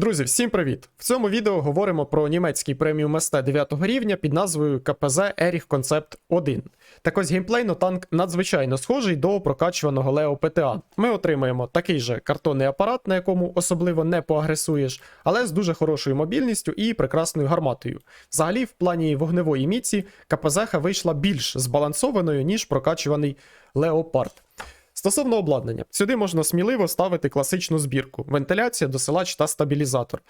Друзі, всім привіт! В цьому відео говоримо про німецький преміум СТ 9 рівня під назвою КПЗ Erich Concept 1. Так ось геймплейно танк надзвичайно схожий до прокачуваного Leo PTA. Ми отримаємо такий же картонний апарат, на якому особливо не поагресуєш, але з дуже хорошою мобільністю і прекрасною гарматою. Взагалі, в плані вогневої міці КПЗ вийшла більш збалансованою, ніж прокачуваний Leopard. Стосовно обладнання, сюди можна сміливо ставити класичну збірку: вентиляція, досилач та стабілізатор.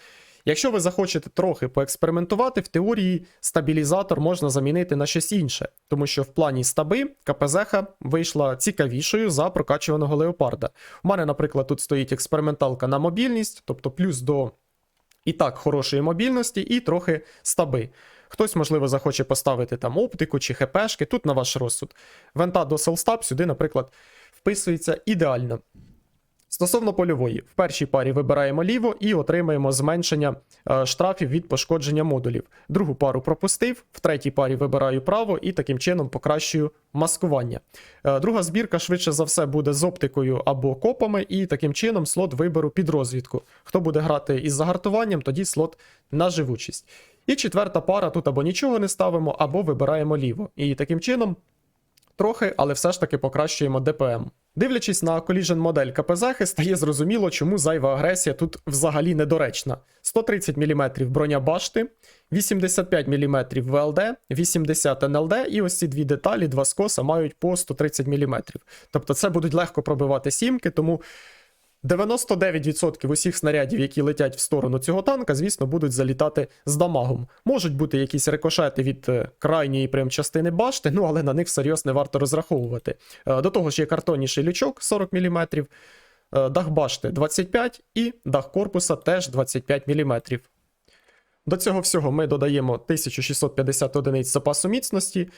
Якщо ви захочете трохи поекспериментувати, в теорії стабілізатор можна замінити на щось інше, тому що в плані стаби КПЗ вийшла цікавішою за прокачуваного леопарда. У мене, наприклад, тут стоїть експерименталка на мобільність, тобто плюс до і так хорошої мобільності, і трохи стаби. Хтось, можливо, захоче поставити там оптику чи ХПшки, тут на ваш розсуд. Вента до Селстаб сюди, наприклад, вписується ідеально. Стосовно польової, в першій парі вибираємо ліво і отримаємо зменшення е, штрафів від пошкодження модулів. Другу пару пропустив, в третій парі вибираю право і таким чином покращую маскування. Е, друга збірка швидше за все буде з оптикою або копами, і таким чином слот виберу під розвідку. Хто буде грати із загартуванням, тоді слот на живучість. І четверта пара тут або нічого не ставимо, або вибираємо ліво. І таким чином трохи, але все ж таки покращуємо ДПМ. Дивлячись на Collision модель КПЗ, стає зрозуміло, чому зайва агресія тут взагалі недоречна. 130 мм броня башти, 85 мм ВЛД, 80 НЛД, і ось ці дві деталі, два скоса мають по 130 мм. Тобто це будуть легко пробивати сімки, тому 99% усіх снарядів, які летять в сторону цього танка, звісно, будуть залітати з дамагом. Можуть бути якісь рикошети від е, крайньої прям частини башти, ну але на них всерйоз не варто розраховувати. Е, До того ж є картонніший лючок 40 мм, е, дах башти 25 і дах корпуса теж 25 мм. До цього всього ми додаємо 1650 одиниць запасу міцності,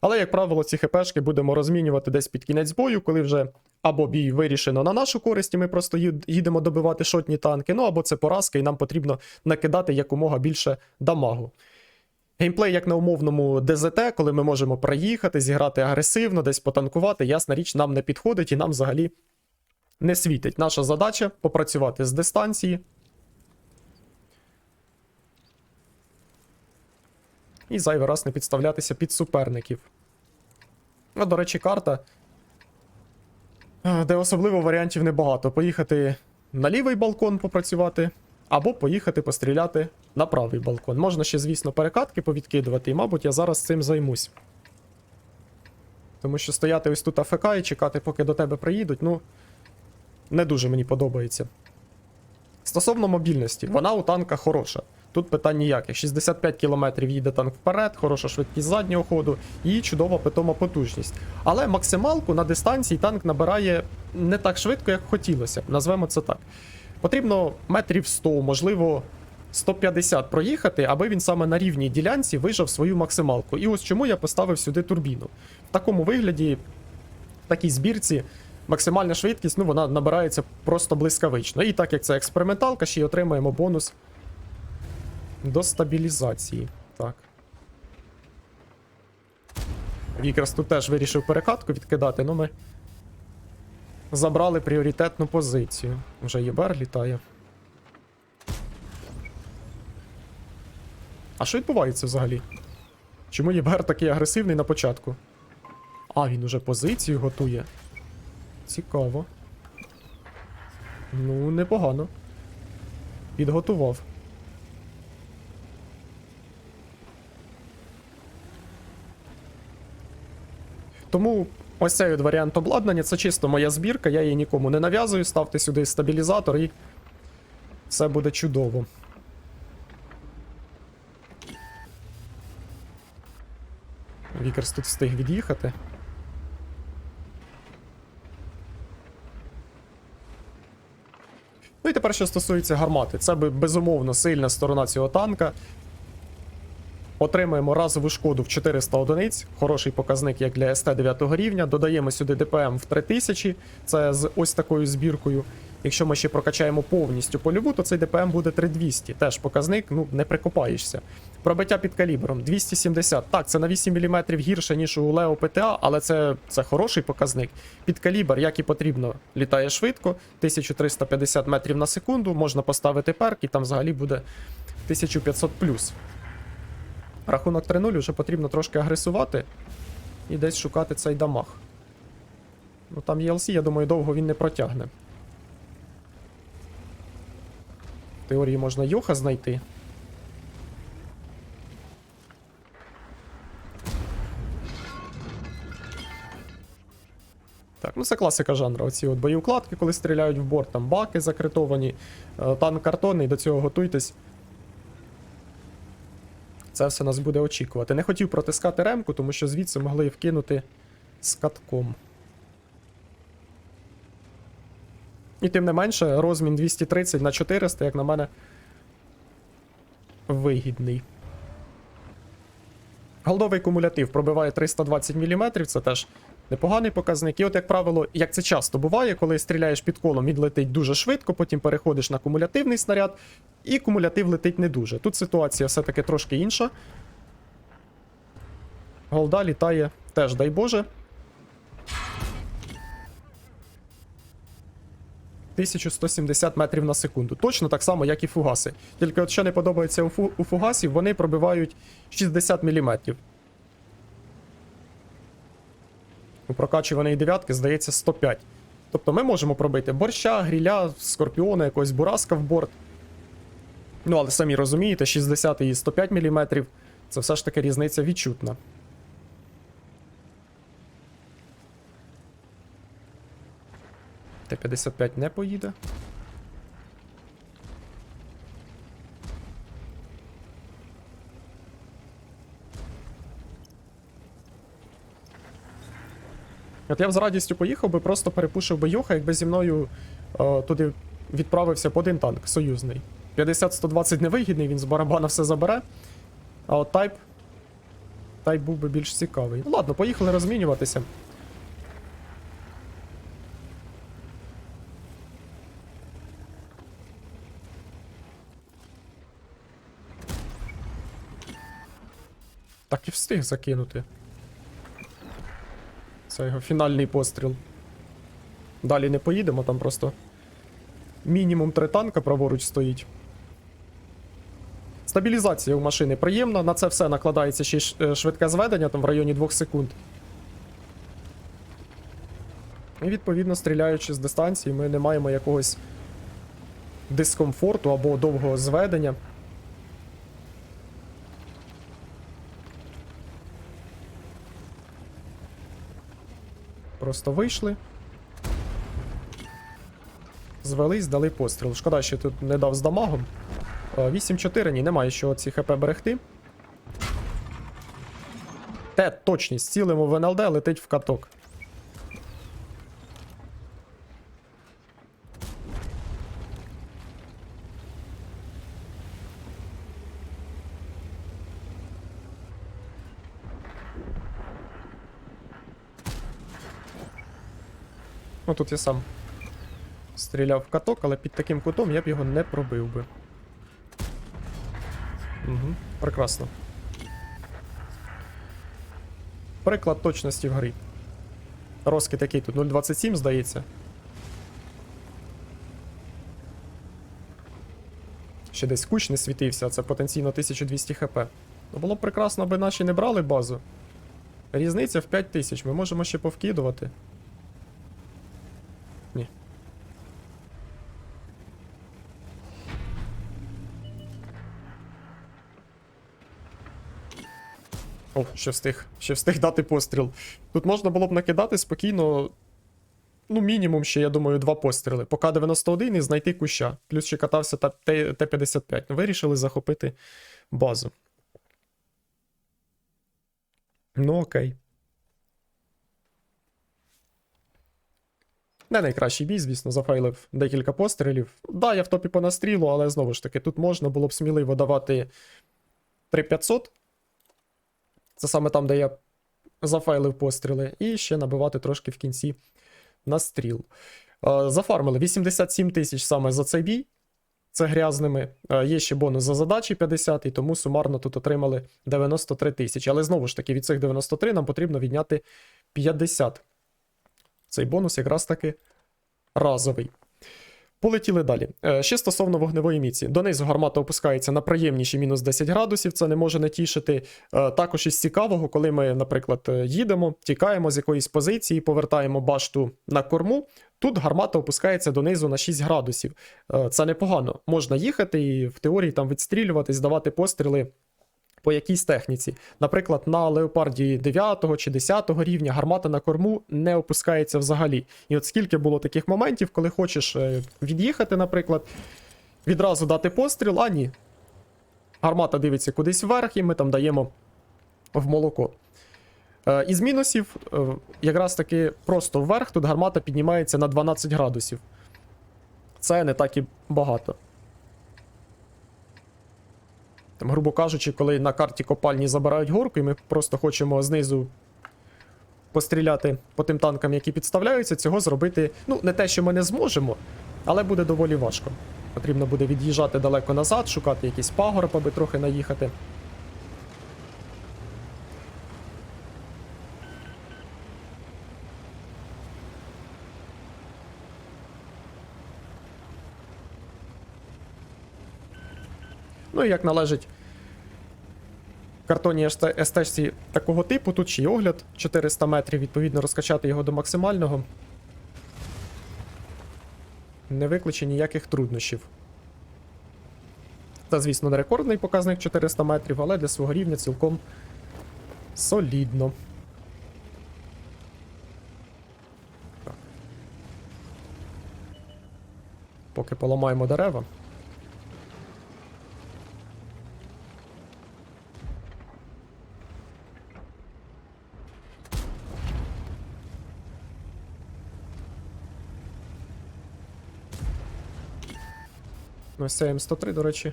але, як правило, ці хпшки будемо розмінювати десь під кінець бою, коли вже або бій вирішено на нашу користь, і ми просто їдемо добивати шотні танки, ну або це поразка, і нам потрібно накидати якомога більше дамагу. Геймплей, як на умовному ДЗТ, коли ми можемо проїхати, зіграти агресивно, десь потанкувати, ясна річ, нам не підходить і нам взагалі не світить. Наша задача попрацювати з дистанції. І зайвий раз не підставлятися під суперників. Ну, до речі, карта, е, де особливо варіантів небагато. Поїхати на лівий балкон попрацювати, або поїхати постріляти на правий балкон. Можна ще, звісно, перекатки повідкидувати, і, мабуть, я зараз цим займусь. Тому що стояти ось тут АФК і чекати, поки до тебе приїдуть, ну, не дуже мені подобається. Стосовно мобільності, вона у танка хороша. Тут питань ніяких. 65 км їде танк вперед, хороша швидкість заднього ходу і чудова питома потужність. Але максималку на дистанції танк набирає не так швидко, як хотілося б, назвемо це так. Потрібно метрів 100, можливо, 150 проїхати, аби він саме на рівній ділянці вижав свою максималку. І ось чому я поставив сюди турбіну. В такому вигляді, в такій збірці, максимальна швидкість ну, вона набирається просто блискавично. І так як це експерименталка, ще й отримаємо бонус до стабілізації. Так. Вікрас тут теж вирішив перекатку відкидати, ну ми забрали пріоритетну позицію. Вже ЄБР літає. А що відбувається взагалі? Чому ЄБР такий агресивний на початку? А, він уже позицію готує. Цікаво. Ну, непогано. Підготував. Тому ось цей от варіант обладнання це чисто моя збірка, я її нікому не нав'язую. Ставте сюди стабілізатор і все буде чудово. Вікерс тут встиг від'їхати. Ну і тепер, що стосується гармати, це безумовно сильна сторона цього танка. Отримаємо разову шкоду в 400 одиниць, хороший показник як для СТ 9 рівня. Додаємо сюди ДПМ в 3000, це з ось такою збіркою. Якщо ми ще прокачаємо повністю польову, то цей ДПМ буде 3200. Теж показник, ну не прикопаєшся. Пробиття під калібром 270. Так, це на 8 мм гірше, ніж у Лео ПТА, але це, це хороший показник. Під калібр, як і потрібно, літає швидко, 1350 метрів на секунду, можна поставити перк, і там взагалі буде 1500 плюс. Рахунок 3-0 вже потрібно трошки агресувати і десь шукати цей дамаг. Ну там ELC, я думаю, довго він не протягне. В теорії можна Йоха знайти. Так, ну це класика жанру. Оці от боєукладки, коли стріляють в борт, там баки закритовані, е, танк картонний, до цього готуйтесь. Це все нас буде очікувати. Не хотів протискати ремку, тому що звідси могли вкинути з катком. І тим не менше, розмін 230 на 400, як на мене, вигідний. Голдовий кумулятив пробиває 320 мм, це теж непоганий показник. І от, як правило, як це часто буває, коли стріляєш під колом, він летить дуже швидко, потім переходиш на кумулятивний снаряд, і кумулятив летить не дуже. Тут ситуація все-таки трошки інша. Голда літає теж, дай Боже. 1170 метрів на секунду. Точно так само, як і фугаси. Тільки от що не подобається у, фугасів, вони пробивають 60 мм. У прокачуваної дев'ятки, здається, 105. Тобто ми можемо пробити борща, гріля, скорпіона, якогось бураска в борт. Ну, але самі розумієте, 60 і 105 мм це все ж таки різниця відчутна. Т-55 не поїде. От я б з радістю поїхав би, просто перепушив би Йоха, якби зі мною е, туди відправився б один танк союзний. 50-120 невигідний, він з барабана все забере. А от тайп. Тайп був би більш цікавий. Ну ладно, поїхали розмінюватися. Так і встиг закинути. Це його фінальний постріл. Далі не поїдемо, там просто мінімум три танка праворуч стоїть. Стабілізація у машини приємна, на це все накладається ще е, швидке зведення, там в районі 2 секунд. І відповідно, стріляючи з дистанції, ми не маємо якогось дискомфорту або довгого зведення. Просто вийшли. Звелись, дали постріл. Шкода, що тут не дав з дамагом. Е, 8-4, ні, немає що ці хп берегти. Те, точність, цілимо в НЛД, летить в каток. Ну тут я сам стріляв в каток, але під таким кутом я б його не пробив би. Угу, прекрасно. Приклад точності в грі. Розкид який тут 0.27, здається. Ще десь куч не світився, це потенційно 1200 хп. Ну було б прекрасно, аби наші не брали базу. Різниця в 5000, ми можемо ще повкидувати. О, ще встиг. Ще встиг дати постріл. Тут можна було б накидати спокійно. Ну, мінімум ще, я думаю, два постріли. По К-91 і знайти куща. Плюс ще катався Т- Т-55. Ну, Вирішили захопити базу. Ну, окей. Не найкращий бій, звісно, зафайлив декілька пострілів. Да, я в топі по настрілу, але знову ж таки, тут можна було б сміливо давати 3500. Це саме там, де я зафайлив постріли, і ще набивати трошки в кінці настріл. Е, Зафармили 87 тисяч саме за цей бій. Це грязними. Е, Є ще бонус за задачі 50, і тому сумарно тут отримали 93 тисячі. Але знову ж таки, від цих 93 нам потрібно відняти 50. Цей бонус якраз таки разовий. Полетіли далі. Е, Ще стосовно вогневої міці. Донизу гармата опускається на приємніші мінус 10 градусів, це не може не тішити. Е, Також із цікавого, коли ми, наприклад, е, їдемо, тікаємо з якоїсь позиції, повертаємо башту на корму. Тут гармата опускається донизу на 6 градусів. Це непогано. Можна їхати і в теорії там відстрілюватись, давати постріли по якійсь техніці. Наприклад, на леопарді 9 чи 10 рівня гармата на корму не опускається взагалі. І от скільки було таких моментів, коли хочеш е, від'їхати, наприклад, відразу дати постріл, а ні. Гармата дивиться кудись вверх, і ми там даємо в молоко. Е, Із мінусів, е, якраз таки просто вверх, тут гармата піднімається на 12 градусів. Це не так і багато. Там, грубо кажучи, коли на карті копальні забирають горку, і ми просто хочемо знизу постріляти по тим танкам, які підставляються, цього зробити, ну, не те, що ми не зможемо, але буде доволі важко. Потрібно буде від'їжджати далеко назад, шукати якийсь пагорб, аби трохи наїхати. Ну і як належить картонній естечці такого типу, тут ще й огляд 400 метрів, відповідно, розкачати його до максимального. Не викличе ніяких труднощів. Це, звісно, не рекордний показник 400 метрів, але для свого рівня цілком солідно. Поки поламаємо дерева. Ну, Ось цей М103, до речі.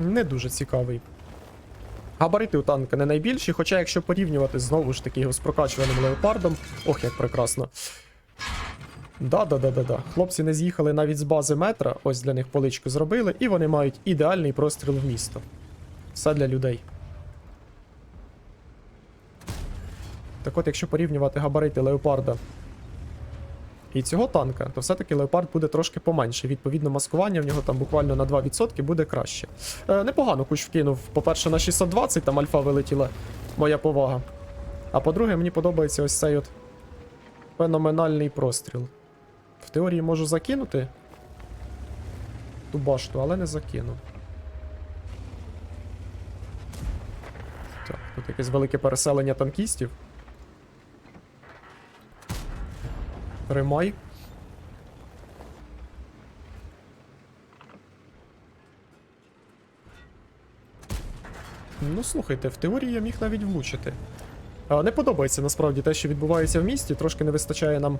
Не дуже цікавий. Габарити у танка не найбільші, хоча якщо порівнювати знову ж таки його з прокачуваним леопардом. Ох, як прекрасно. Да-да-да-да-да. Хлопці не з'їхали навіть з бази метра, ось для них поличку зробили, і вони мають ідеальний простріл в місто. Все для людей. Так от, якщо порівнювати габарити леопарда і цього танка, то все-таки леопард буде трошки поменше. Відповідно, маскування в нього там буквально на 2% буде краще. Е, непогано куч вкинув. По-перше, на 620 там альфа вилетіла моя повага. А по-друге, мені подобається ось цей от феноменальний простріл. В теорії можу закинути ту башту, але не закину. Так, тут якесь велике переселення танкістів. Римай. Ну, слухайте, в теорії я міг навіть влучити. А, не подобається насправді те, що відбувається в місті, трошки не вистачає нам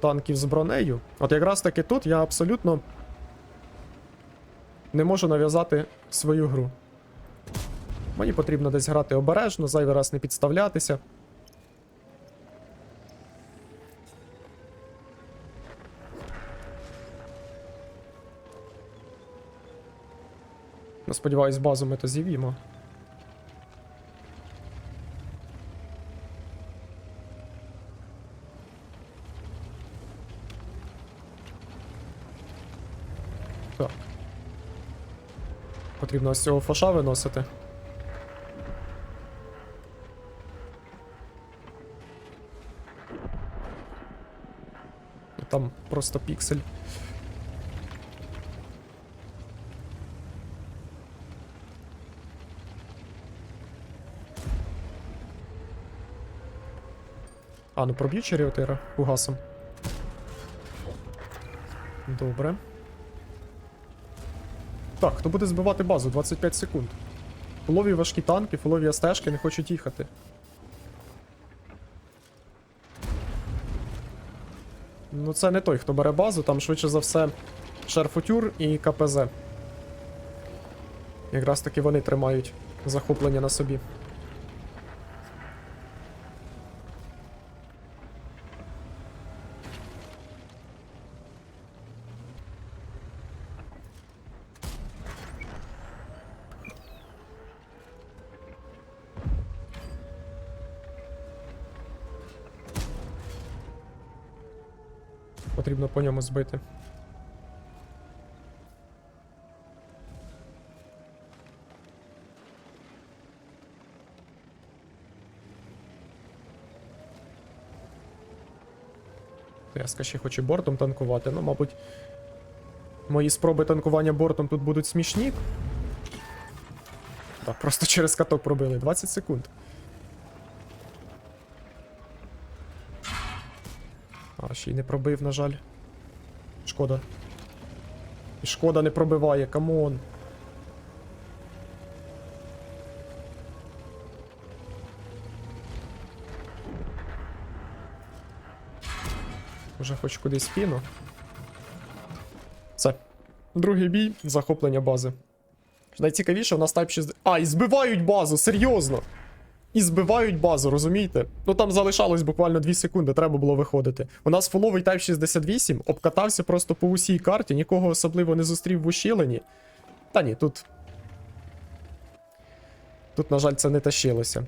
танків з бронею. От якраз таки тут я абсолютно не можу нав'язати свою гру. Мені потрібно десь грати обережно, зайвий раз не підставлятися. Ну, сподіваюсь, базу ми то зів'ємо. Так. Потрібно ось цього фоша виносити. Там просто піксель. А, ну проб'ю черіотира фугасом. Добре. Так, хто буде збивати базу? 25 секунд. Фулові важкі танки, фулові стежки не хочуть їхати. Ну, це не той, хто бере базу, там швидше за все Шерфутюр і КПЗ. Якраз таки вони тримають захоплення на собі. Ньому збити. Я ще хочу бортом танкувати, ну, мабуть. Мої спроби танкування бортом тут будуть смішні. Так, просто через каток пробили. 20 секунд. А, ще й не пробив, на жаль. Шкода. І шкода не пробиває, камон. Уже хоч кудись кину. Все. Другий бій, захоплення бази. Найцікавіше, у нас Type 60. А, і збивають базу, серйозно! І збивають базу, розумієте? Ну там залишалось буквально 2 секунди, треба було виходити. У нас фуловий Type 68 обкатався просто по усій карті, нікого особливо не зустрів в ущелині. Та ні, тут. Тут, на жаль, це не тащилося.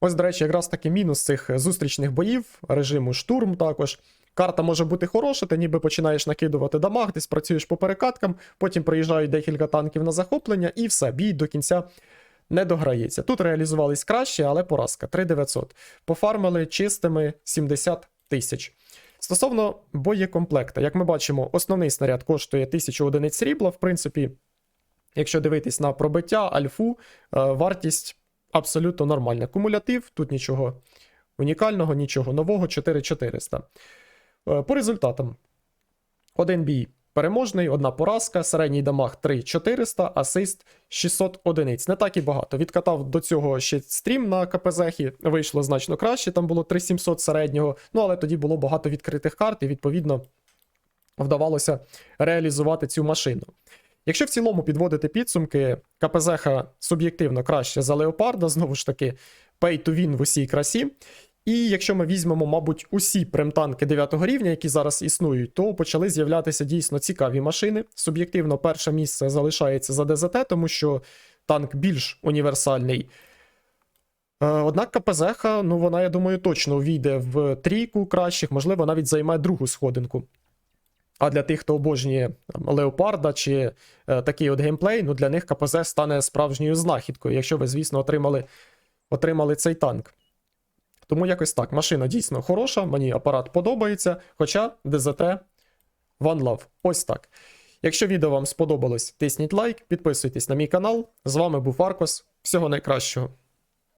Ось, до речі, якраз таки мінус цих зустрічних боїв, режиму штурм також. Карта може бути хороша, ти ніби починаєш накидувати дамаг, десь працюєш по перекаткам, потім приїжджають декілька танків на захоплення, і все, бій до кінця не дограється. Тут реалізувались краще, але поразка 3900. Пофармили чистими 70 тисяч. Стосовно боєкомплекта, як ми бачимо, основний снаряд коштує 1000 одиниць срібла. В принципі, якщо дивитись на пробиття, альфу, е, вартість абсолютно нормальна. Кумулятив, тут нічого унікального, нічого нового, 4400. Е, По результатам: один бій переможний, одна поразка, середній дамаг 3400, асист 600 одиниць. Не так і багато. Відкатав до цього ще стрім на КПЗ, вийшло значно краще, там було 3700 середнього, ну але тоді було багато відкритих карт, і відповідно вдавалося реалізувати цю машину. Якщо в цілому підводити підсумки, КПЗ суб'єктивно краще за Леопарда, знову ж таки, pay to win в усій красі. І якщо ми візьмемо, мабуть, усі премтанки 9 рівня, які зараз існують, то почали з'являтися дійсно цікаві машини. Суб'єктивно, перше місце залишається за ДЗТ, тому що танк більш універсальний. Е, Однак КПЗ, ну вона, я думаю, точно увійде в трійку кращих, можливо, навіть займе другу сходинку. А для тих, хто обожнює Леопарда чи е, такий от геймплей, ну для них КПЗ стане справжньою знахідкою, якщо ви, звісно, отримали, отримали цей танк. Тому якось так. Машина дійсно хороша, мені апарат подобається, хоча ДЗТ One Love. Ось так. Якщо відео вам сподобалось, тисніть лайк, підписуйтесь на мій канал. З вами був Аркос. Всього найкращого.